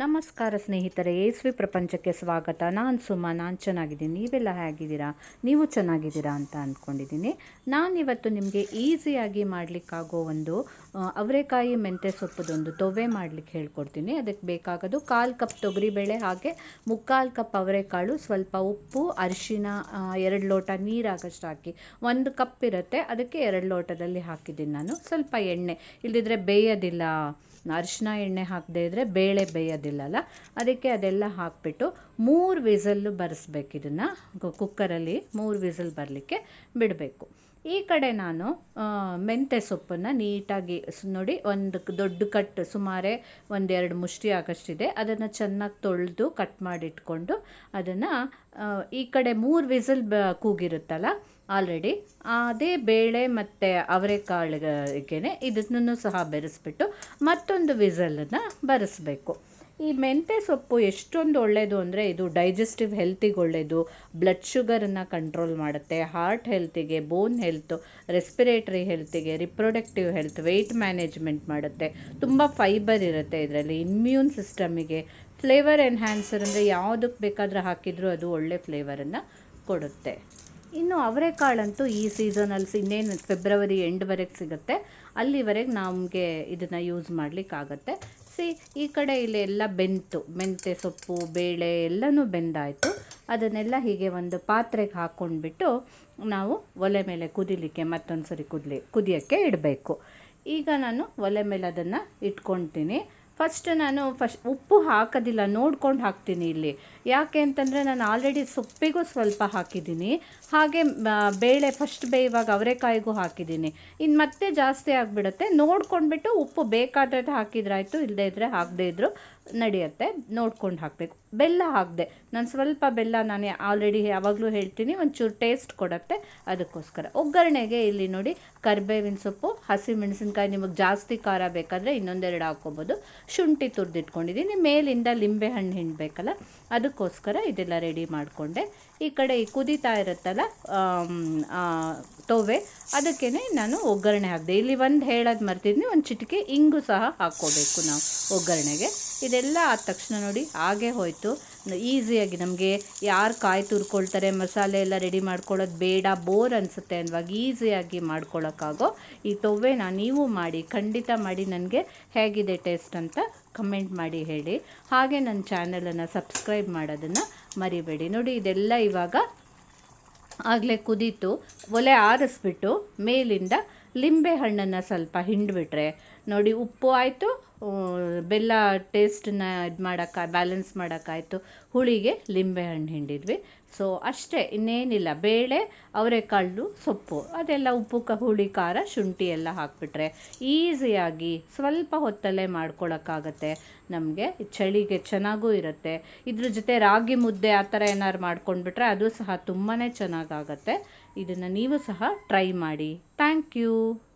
ನಮಸ್ಕಾರ ಸ್ನೇಹಿತರೆ ಯೇಸ್ವಿ ಪ್ರಪಂಚಕ್ಕೆ ಸ್ವಾಗತ. ನಾನು ಸುಮಾ, ನಾನು ಚೆನ್ನಾಗಿದ್ದೀನಿ. ನೀವೆಲ್ಲ ಹೇಗಿದ್ದೀರಾ? ನೀವು ಚೆನ್ನಾಗಿದ್ದೀರಾ ಅಂತ ಅಂದ್ಕೊಂಡಿದ್ದೀನಿ ನಾನಿವತ್ತು ನಿಮಗೆ ಈಸಿಯಾಗಿ ಮಾಡಲಿಕ್ಕಾಗೋ ಒಂದು ಅವರೆಕಾಯಿ ಮೆಂತ್ಯ ಸೊಪ್ಪದೊಂದು ತೊವೆ ಮಾಡಲಿಕ್ಕೆ ಹೇಳ್ಕೊಡ್ತೀನಿ. ಅದಕ್ಕೆ ಬೇಕಾಗೋದು ಕಾಲು ಕಪ್ ತೊಗರಿಬೇಳೆ ಹಾಗೆ ಮುಕ್ಕಾಲು ಕಪ್ ಅವರೆಕಾಳು, ಸ್ವಲ್ಪ ಉಪ್ಪು, ಅರಿಶಿನ ಎರಡು ಲೋಟ ನೀರಾಗಷ್ಟು ಹಾಕಿ ಒಂದು ಕಪ್ ಇರುತ್ತೆ. ಅದಕ್ಕೆ ಎರಡು ಲೋಟದಲ್ಲಿ ಹಾಕಿದ್ದೀನಿ ನಾನು. ಸ್ವಲ್ಪ ಎಣ್ಣೆ. ಇಲ್ಲದಿದ್ದರೆ ಬೇಯೋದಿಲ್ಲ. ಅರಿಶಿನ, ಎಣ್ಣೆ ಹಾಕದೇ ಇದ್ದರೆ ಬೇಳೆ ಬೇಯೋದಿಲ್ಲಲ್ಲ? ಅದಕ್ಕೆ ಅದೆಲ್ಲ ಹಾಕಿಬಿಟ್ಟು ಮೂರು ವಿಸಲ್ಲು ಬರೆಸ್ಬೇಕು ಇದನ್ನು. ಕುಕ್ಕರಲ್ಲಿ ಮೂರು ವಿಸಲ್ ಬರಲಿಕ್ಕೆ ಬಿಡಬೇಕು. ಈ ಕಡೆ ನಾನು ಮೆಂತ್ಯ ಸೊಪ್ಪನ್ನು ನೀಟಾಗಿ ನೋಡಿ ಒಂದು ದೊಡ್ಡ ಕಟ್, ಸುಮಾರೇ ಒಂದೆರಡು ಮುಷ್ಟಿ ಆಗೋಷ್ಟಿದೆ. ಅದನ್ನು ಚೆನ್ನಾಗಿ ತೊಳೆದು ಕಟ್ ಮಾಡಿಟ್ಕೊಂಡು ಅದನ್ನು ಈ ಕಡೆ ಮೂರು ವಿಸಲ್ ಬ ಕೂಗಿರುತ್ತಲ್ಲ ಆಲ್ರೆಡಿ ಅದೇ ಬೇಳೆ ಮತ್ತು ಅವರೆಕಾಳಿಗೆನೆ ಇದನ್ನು ಸಹ ಬೆರೆಸ್ಬಿಟ್ಟು ಮತ್ತೊಂದು ವಿಸಲನ್ನು ಬರೆಸ್ಬೇಕು. ಈ ಮೆಂತ್ಯ ಸೊಪ್ಪು ಎಷ್ಟೊಂದು ಒಳ್ಳೆಯದು ಅಂದರೆ ಇದು ಡೈಜೆಸ್ಟಿವ್ ಹೆಲ್ತಿಗೆ ಒಳ್ಳೆಯದು ಬ್ಲಡ್ ಶುಗರನ್ನು ಕಂಟ್ರೋಲ್ ಮಾಡುತ್ತೆ. ಹಾರ್ಟ್ ಹೆಲ್ತಿಗೆ ಬೋನ್ ಹೆಲ್ತು ರೆಸ್ಪಿರೇಟರಿ ಹೆಲ್ತಿಗೆ ರಿಪ್ರೊಡಕ್ಟಿವ್ ಹೆಲ್ತ್ ವೆಯ್ಟ್ ಮ್ಯಾನೇಜ್ಮೆಂಟ್ ಮಾಡುತ್ತೆ. ತುಂಬ ಫೈಬರ್ ಇರುತ್ತೆ ಇದರಲ್ಲಿ. ಇಮ್ಯೂನ್ ಸಿಸ್ಟಮಿಗೆ ಫ್ಲೇವರ್ ಎನ್ಹ್ಯಾನ್ಸರ್ ಅಂದರೆ ಯಾವುದಕ್ಕೆ ಬೇಕಾದರೂ ಹಾಕಿದರೂ ಅದು ಒಳ್ಳೆ ಫ್ಲೇವರನ್ನು ಕೊಡುತ್ತೆ. ಇನ್ನು ಅವರೆಕಾಳಂತೂ ಈ ಸೀಸನಲ್ಲಿ ಇನ್ನೇನು ಫೆಬ್ರವರಿ ಎಂಡ್ವರೆಗೆ ಸಿಗುತ್ತೆ. ಅಲ್ಲಿವರೆಗೆ ನಮಗೆ ಇದನ್ನು ಯೂಸ್ ಮಾಡಲಿಕ್ಕಾಗತ್ತೆ ಸಿ, ಈ ಕಡೆ ಇಲ್ಲಿ ಎಲ್ಲ ಬೆಂತು ಮೆಂತೆ ಸೊಪ್ಪು, ಬೇಳೆ ಎಲ್ಲನೂ ಬೆಂದಾಯಿತು. ಅದನ್ನೆಲ್ಲ ಹೀಗೆ ಒಂದು ಪಾತ್ರೆಗೆ ಹಾಕ್ಕೊಂಡ್ಬಿಟ್ಟು ನಾವು ಒಲೆ ಮೇಲೆ ಕುದಿಲಿಕ್ಕೆ ಮತ್ತೊಂದು ಸರಿ ಕುದಿಲಿ ಕುದಿಯೋಕ್ಕೆ ಇಡಬೇಕು. ಈಗ ನಾನು ಒಲೆ ಮೇಲೆ ಅದನ್ನು ಇಟ್ಕೊಳ್ತೀನಿ ಫಸ್ಟ್ ನಾನು ಫಸ್ಟ್ ಉಪ್ಪು ಹಾಕೋದಿಲ್ಲ, ನೋಡ್ಕೊಂಡು ಹಾಕ್ತೀನಿ ಇಲ್ಲಿ. ಯಾಕೆ ಅಂತಂದರೆ ನಾನು ಆಲ್ರೆಡಿ ಸೊಪ್ಪಿಗೂ ಸ್ವಲ್ಪ ಹಾಕಿದ್ದೀನಿ. ಹಾಗೆ ಬೇಳೆ ಫಸ್ಟ್ ಬೇಯುವಾಗ ಅವರೆಕಾಯಿಗೂ ಹಾಕಿದ್ದೀನಿ. ಇನ್ನು ಮತ್ತೆ ಜಾಸ್ತಿ ಆಗಿಬಿಡುತ್ತೆ. ನೋಡ್ಕೊಂಡ್ಬಿಟ್ಟು ಉಪ್ಪು ಬೇಕಾದ್ರೆ ಹಾಕಿದ್ರಾಯ್ತು ಇಲ್ಲದೇ ಇದ್ದರೆ ಹಾಕದೇ ಇದ್ದರೂ ನಡೆಯುತ್ತೆ. ನೋಡ್ಕೊಂಡು ಹಾಕಬೇಕು. ಬೆಲ್ಲ ಹಾಕಿದೆ. ನಾನು ಸ್ವಲ್ಪ ಬೆಲ್ಲ ನಾನು ಆಲ್ರೆಡಿ ಯಾವಾಗಲೂ ಹೇಳ್ತೀನಿ, ಒಂಚೂರು ಟೇಸ್ಟ್ ಕೊಡುತ್ತೆ. ಅದಕ್ಕೋಸ್ಕರ. ಒಗ್ಗರಣೆಗೆ ಇಲ್ಲಿ ನೋಡಿ, ಕರಿಬೇವಿನ ಸೊಪ್ಪು ಹಸಿಮೆಣಸಿನ್ಕಾಯಿ ನಿಮಗೆ ಜಾಸ್ತಿ ಖಾರ ಬೇಕಾದರೆ ಇನ್ನೊಂದೆರಡು ಹಾಕ್ಕೊಬೋದು. ಶುಂಠಿ ತುರಿದಿಟ್ಕೊಂಡಿದ್ದೀನಿ ಮೇಲಿಂದ ಲಿಂಬೆ ಹಣ್ಣು ಹಿಂಡಬೇಕಲ್ಲ, ಅದಕ್ಕೋಸ್ಕರ ಇದೆಲ್ಲ ರೆಡಿ ಮಾಡಿಕೊಂಡೆ. ಈ ಕಡೆ ಈ ಕುದೀತಾ ಇರುತ್ತಲ್ಲ ತೋವೆ ಅದಕ್ಕೇ ನಾನು ಒಗ್ಗರಣೆ ಹಾಕಿದೆ. ಇಲ್ಲಿ ಒಂದು ಹೇಳೋದು ಮರ್ತಿದ್ನಿ, ಒಂದು ಚಿಟಿಕೆ ಇಂಗು ಸಹ ಹಾಕ್ಕೋಬೇಕು ನಾವು ಒಗ್ಗರಣೆಗೆ. ಇದೆಲ್ಲ ಆದ ತಕ್ಷಣ ನೋಡಿ, ಹಾಗೆ ಹೋಯಿತು. ಈಸಿಯಾಗಿ ನಮಗೆ ಯಾರು ಕಾಯಿ ತುರ್ಕೊಳ್ತಾರೆ, ಮಸಾಲೆ ಎಲ್ಲ ರೆಡಿ ಮಾಡ್ಕೊಳ್ಳೋದು ಬೇಡ ಬೋರ್ ಅನಿಸುತ್ತೆ ಅನ್ನುವಾಗ ಈಸಿಯಾಗಿ ಮಾಡ್ಕೊಳ್ಳೋಕ್ಕಾಗೋ ಈ ತೊವ್ವೆನ ನೀವು ಮಾಡಿ, ಖಂಡಿತ ಮಾಡಿ ನನಗೆ ಹೇಗಿದೆ ಟೇಸ್ಟ್ ಅಂತ ಕಮೆಂಟ್ ಮಾಡಿ ಹೇಳಿ. ಹಾಗೆ ನನ್ನ ಚಾನಲನ್ನು ಸಬ್ಸ್ಕ್ರೈಬ್ ಮಾಡೋದನ್ನು ಮರಿಬೇಡಿ. ನೋಡಿ ಇದೆಲ್ಲ ಇವಾಗ ಆಗಲೇ ಕುದೀತು. ಒಲೆ ಆರಿಸ್ಬಿಟ್ಟು ಮೇಲಿಂದ ಲಿಂಬೆ ಹಣ್ಣನ್ನು ಸ್ವಲ್ಪ ಹಿಂಡ್ಬಿಟ್ರೆ. ನೋಡಿ ಉಪ್ಪು ಆಯಿತು ಬೆಲ್ಲ ಟೇಸ್ಟನ್ನ ಇದು ಮಾಡೋಕ್ಕೆ ಬ್ಯಾಲೆನ್ಸ್ ಮಾಡೋಕ್ಕಾಯಿತು ಹುಳಿಗೆ ಲಿಂಬೆ ಹಣ್ಣು ಹಿಂಡಿದ್ವಿ. ಸೊ ಅಷ್ಟೇ, ಇನ್ನೇನಿಲ್ಲ. ಬೇಳೆ, ಅವರೆಕಾಳು, ಸೊಪ್ಪು, ಅದೆಲ್ಲ ಉಪ್ಪು, ಕ, ಹುಳಿ, ಖಾರ, ಶುಂಠಿ ಎಲ್ಲ ಹಾಕ್ಬಿಟ್ರೆ ಈಸಿಯಾಗಿ ಸ್ವಲ್ಪ ಹೊತ್ತಲ್ಲೇ ಮಾಡ್ಕೊಳಕ್ಕಾಗತ್ತೆ. ನಮಗೆ ಚಳಿಗೆ ಚೆನ್ನಾಗೂ ಇರುತ್ತೆ. ಇದ್ರ ಜೊತೆ ರಾಗಿ ಮುದ್ದೆ ಆ ಥರ ಏನಾದ್ರು ಮಾಡ್ಕೊಂಡ್ಬಿಟ್ರೆ ಅದು ಸಹ ತುಂಬಾ ಚೆನ್ನಾಗಾಗತ್ತೆ. ಇದನ್ನು ನೀವು ಸಹ ಟ್ರೈ ಮಾಡಿ. Thank you.